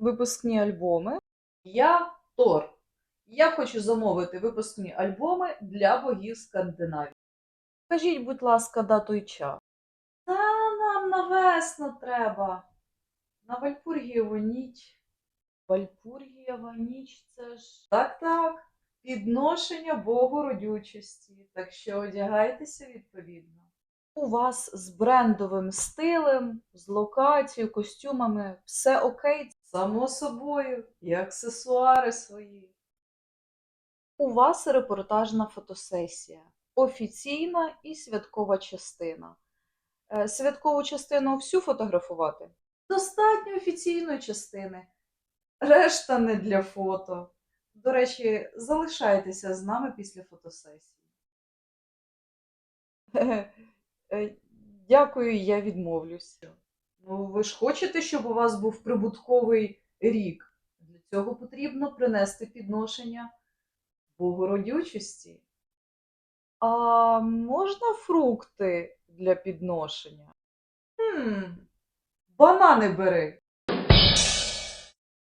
випускні альбоми. Я Тор. Я хочу замовити випускні альбоми для богів Скандинавії. Скажіть, будь ласка, дату і час. Та нам на весну треба. На Вальпургієву ніч. Вальпургієва ніч це ж. Так, так. Підношення Богу родючості. Так що одягайтеся відповідно. У вас з брендовим стилем, з локацією, костюмами все окей. Само собою, і аксесуари свої. У вас репортажна фотосесія. Офіційна і святкова частина. Е, Святкову частину всю фотографувати? Достатньо офіційної частини. Решта не для фото. До речі, залишайтеся з нами після фотосесії. Е, Дякую, я відмовлюся. Ну, ви ж хочете, щоб у вас був прибутковий рік. Для цього потрібно принести підношення Богородючості. А можна фрукти для підношення? Хм, банани бери.